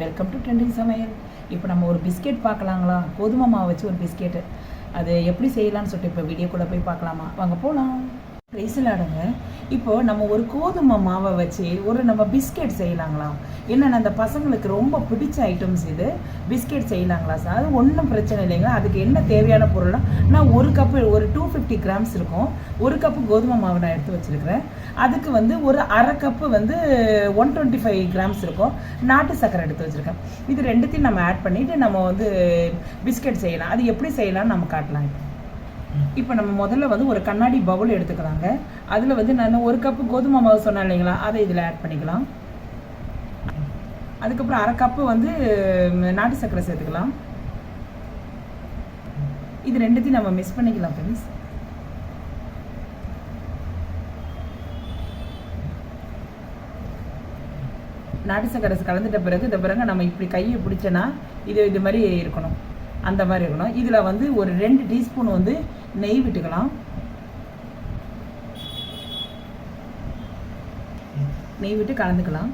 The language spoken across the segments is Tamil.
வெல்கம் டு ட்ரெண்டிங் சமையல். இப்போ நம்ம ஒரு பிஸ்கெட் பார்க்கலாங்களா? கோதுமை மாவு வச்சு ஒரு பிஸ்கெட்டு அது எப்படி செய்யலாம்னு சொல்லிட்டு இப்போ வீடியோக்குள்ளே போய் பார்க்கலாமா? வாங்க போகலாம் ரைசிலாடுங்க இப்போ நம்ம ஒரு கோதுமை மாவை வச்சு ஒரு நம்ம பிஸ்கெட் செய்யலாங்களா? என்னென்ன அந்த பசங்களுக்கு ரொம்ப பிடிச்ச ஐட்டம்ஸ் இது? பிஸ்கெட் செய்யலாங்களா சார் அது ஒன்றும் பிரச்சனை இல்லைங்களா? அதுக்கு என்ன தேவையான பொருள்னா நான் ஒரு கப்பு ஒரு டூ ஃபிஃப்டி கிராம்ஸ் இருக்கும். ஒரு கப்பு கோதுமை மாவு நான் எடுத்து வச்சுருக்கிறேன். அதுக்கு வந்து ஒரு அரை கப்பு வந்து ஒன் டுவெண்ட்டி ஃபைவ் கிராம்ஸ் இருக்கும். நாட்டு சக்கரை எடுத்து வச்சுருக்கேன். இது ரெண்டுத்தையும் நம்ம ஆட் பண்ணிவிட்டு நம்ம வந்து பிஸ்கெட் செய்யலாம். அது எப்படி செய்யலாம்னு நம்ம காட்டலாம் இப்போ. இப்போ நம்ம முதல்ல வந்து ஒரு கண்ணாடி பவுல் எடுத்துக்கலாங்க. அதில் வந்து நான் ஒரு கப்பு கோதுமை மாவு சொன்னேன் இல்லைங்களா? அதை இதில் ஆட் பண்ணிக்கலாம். அதுக்கப்புறம் அரை கப்பு வந்து நாட்டு சர்க்கரை சேர்த்துக்கலாம். இது ரெண்டுத்தையும் நம்ம மிஸ் பண்ணிக்கலாம் ஃப்ரெண்ட்ஸ் நாட்டு சக்கரை கலந்துட்ட பிறகு இந்த பிறகு நம்ம இப்படி கையை பிடிச்சோன்னா இது இது மாதிரி இருக்கணும். அந்த மாதிரி இருக்கணும். இதில் வந்து ஒரு ரெண்டு டீஸ்பூன் வந்து நெய் விட்டுக்கலாம். நெய் விட்டு கலந்துக்கலாம்.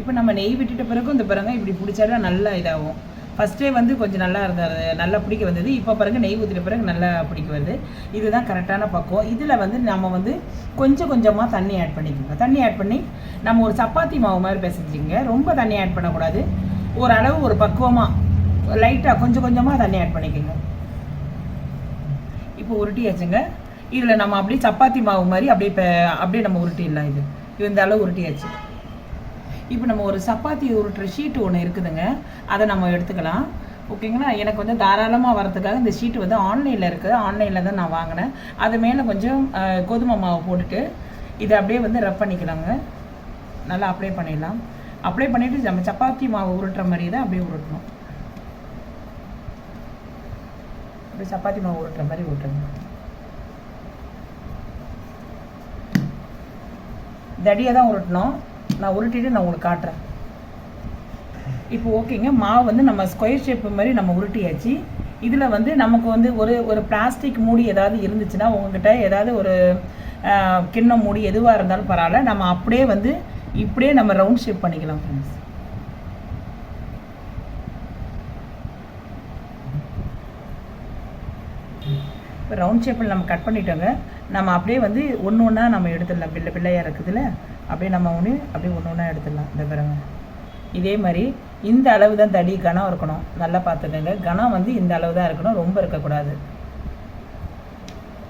இப்போ நம்ம நெய் விட்டுட்ட பிறகு இந்த பிறங்க இப்படி பிடிச்சாலே நல்லா இதாகும். ஃபஸ்ட்டே வந்து கொஞ்சம் நல்லா இருந்தார் நல்லா பிடிக்க வந்தது. இப்போ பிறகு நெய் ஊற்றிட்ட பிறகு நல்லா பிடிக்க வருது. இதுதான் கரெக்டான பக்குவம். இதில் வந்து நம்ம வந்து கொஞ்சம் கொஞ்சமாக தண்ணி ஆட் பண்ணிக்கோங்க. தண்ணி ஆட் பண்ணி நம்ம ஒரு சப்பாத்தி மாவு மாதிரி பேசிச்சிங்க ரொம்ப தண்ணி ஆட் பண்ணக்கூடாது. ஒரு ஒரு பக்குவமாக லைட்டாக கொஞ்சம் கொஞ்சமாக தண்ணி ஆட் பண்ணிக்கோங்க. இப்போ உருட்டியாச்சுங்க. இதில் நம்ம அப்படியே சப்பாத்தி மாவு மாதிரி அப்படியே அப்படியே நம்ம உருட்டிடலாம் இது. இது இந்த அளவு உருட்டியாச்சு. இப்போ நம்ம ஒரு சப்பாத்தி உருட்டுற ஷீட் ஒன்று இருக்குதுங்க. அதை நம்ம எடுத்துக்கலாம். ஓகேங்களா? எனக்கு வந்து தாராளமாக வரதுக்காக இந்த ஷீட் வந்து ஆன்லைனில் இருக்குது ஆன்லைனில் தான் நான் வாங்கினேன். அது மேலே கொஞ்சம் கோதுமை மாவு போட்டுட்டு இதை அப்படியே வந்து ரப் பண்ணிக்கலாங்க. நல்லா அப்ளை பண்ணிடலாம். அப்ளை பண்ணிவிட்டு நம்ம சப்பாத்தி மாவு உருட்டுற மாதிரி தான் அப்படியே உருட்டணும். அப்படியே சப்பாத்தி மாவு உருட்டுற மாதிரி உருட்டுங்க. தடியாக தான் உருட்டணும். நான் உருட்டிட்டு நான் உங்களுக்கு காட்டுறேன். இப்போ ஓகேங்க மாவு வந்து நம்ம ஸ்கொயர் ஷேப் மாதிரி நம்ம உருட்டியாச்சு. இதில் வந்து நமக்கு வந்து ஒரு ஒரு பிளாஸ்டிக் மூடி ஏதாவது இருந்துச்சுன்னா உங்ககிட்ட ஏதாவது ஒரு கிண்ணம் மூடி எதுவாக இருந்தாலும் பரவாயில்ல. நம்ம அப்படியே வந்து இப்படியே நம்ம ரவுண்ட் ஷேப் பண்ணிக்கலாம் ஃப்ரெண்ட்ஸ் இப்போ ரவுண்ட் ஷேப்பில் நம்ம கட் பண்ணிட்டோங்க. நம்ம அப்படியே வந்து ஒன்று ஒன்றா நம்ம எடுத்துடலாம். பிள்ளை பிள்ளையாக இருக்குதுல்ல அப்படியே நம்ம ஒன்று அப்படியே ஒன்று ஒன்றா எடுத்துடலாம். இந்த பாருங்க. இதே மாதிரி இந்த அளவு தான் தடி கனம் இருக்கணும். நல்லா பார்த்துக்கோங்க. கனம் வந்து இந்த அளவு தான் இருக்கணும். ரொம்ப இருக்கக்கூடாது.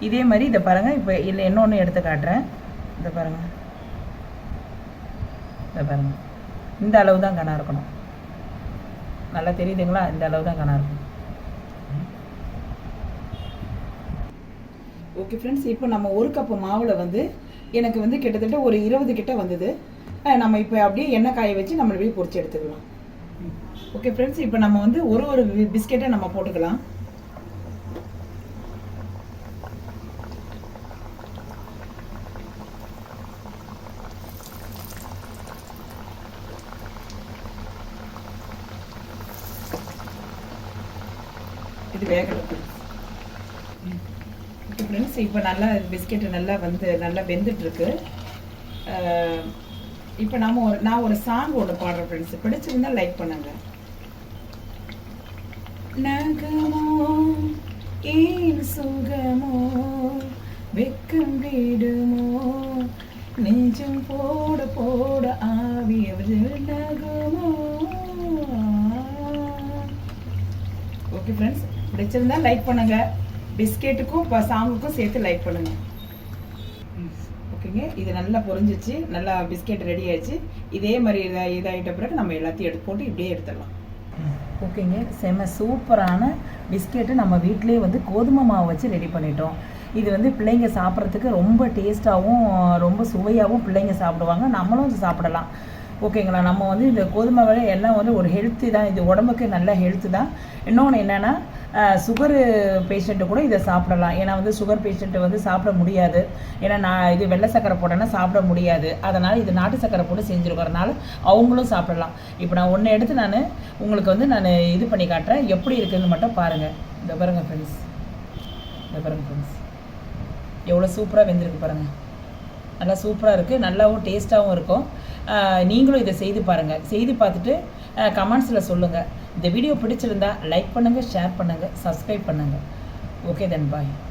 இதே மாதிரி இதை பாருங்கள் இப்போ இல்லை இன்னொன்று எடுத்து காட்டுறேன். இதை பாருங்கள் இதை பாருங்கள் இந்த அளவு தான் கனம் இருக்கணும். நல்லா தெரியுதுங்களா? இந்த அளவு தான் கனம் இருக்கும் ஓகே ஃப்ரெண்ட்ஸ் இப்போ நம்ம ஒரு கப்பு மாவில் வந்து எனக்கு வந்து கிட்டத்தட்ட ஒரு இருபது கிட்ட வந்தது. நம்ம இப்போ அப்படியே எண்ணெய் காய வச்சு நம்ம அப்படியே பொறிச்சு எடுத்துக்கலாம். ஓகே ஃப்ரெண்ட்ஸ் இப்போ நம்ம வந்து ஒரு ஒரு பிஸ்கெட்டை நம்ம போட்டுக்கலாம். இது வேகட்டும். ஓகே ஃப்ரெண்ட்ஸ் இப்போ நல்லா பிஸ்கெட்டு நல்லா வந்து நல்லா வெந்துட்டு இருக்கு இப்போ நாம ஒரு நான் ஒரு சாங் ஒன்று பாடுறேன் ஃப்ரெண்ட்ஸ். பிடிச்சிருந்தா லைக் பண்ணுங்க. நகமோ ஏன் சுகமோ வெக்கம் வீடுமோ நெஞ்சம் போட போட ஆவியவது நகமோ. ஓகே ஃப்ரெண்ட்ஸ் பிடிச்சிருந்தா லைக் பண்ணுங்க. பிஸ்கெட்டுக்கும் இப்போ சாங்குக்கும் சேர்த்து லைக் பண்ணுங்க. ஓகேங்க? இது நல்லா பொரிஞ்சிச்சு. நல்லா பிஸ்கெட் ரெடி ஆயிடுச்சு. இதே மாதிரி இதா இதாகிட்ட பிறகு நம்ம எல்லாத்தையும் எடுத்து போட்டு இப்படியே எடுத்துடலாம். ஓகேங்க? செம்ம சூப்பரான பிஸ்கெட்டு நம்ம வீட்டிலேயே வந்து கோதுமை மாவு வச்சு ரெடி பண்ணிட்டோம். இது வந்து பிள்ளைங்க சாப்பிட்றதுக்கு ரொம்ப டேஸ்ட்டாகவும் ரொம்ப சுவையாகவும் பிள்ளைங்க சாப்பிடுவாங்க. நம்மளும் சாப்பிடலாம். ஓகேங்களா? நம்ம வந்து இந்த கோதுமை வகை எல்லாம் வந்து ஒரு ஹெல்த்தி தான். இது உடம்புக்கு நல்ல ஹெல்த்து தான். இன்னொன்று என்னென்னா சுகரு பேஷண்ட்டு கூட இதை சாப்பிடலாம். ஏன்னா வந்து சுகர் பேஷண்ட்டு வந்து சாப்பிட முடியாது. ஏன்னா நான் இது வெள்ளை சக்கரை போட்டேன்னா சாப்பிட முடியாது. அதனால் இது நாட்டு சக்கரை போட்டு செஞ்சுருக்கறனால அவங்களும் சாப்பிடலாம். இப்போ நான் ஒன்று எடுத்து நான் உங்களுக்கு வந்து நான் இது பண்ணி காட்டுறேன். எப்படி இருக்குதுன்னு மட்டும் பாருங்கள் இந்த பாருங்க ஃப்ரெண்ட்ஸ் இந்த பாருங்க ஃப்ரெண்ட்ஸ் எவ்வளோ சூப்பராக வெந்திருக்கு பாருங்கள் நல்லா சூப்பராக இருக்குது நல்லாவும் டேஸ்ட்டாகவும் இருக்கும். நீங்களும் இதை செய்து பாருங்கள் செய்து பார்த்துட்டு கமெண்ட்ஸில் சொல்லுங்கள் இந்த வீடியோ பிடிச்சிருந்தா லைக் பண்ணுங்கள் ஷேர் பண்ணுங்கள் சப்ஸ்கிரைப் பண்ணுங்கள் ஓகே தென் பாய்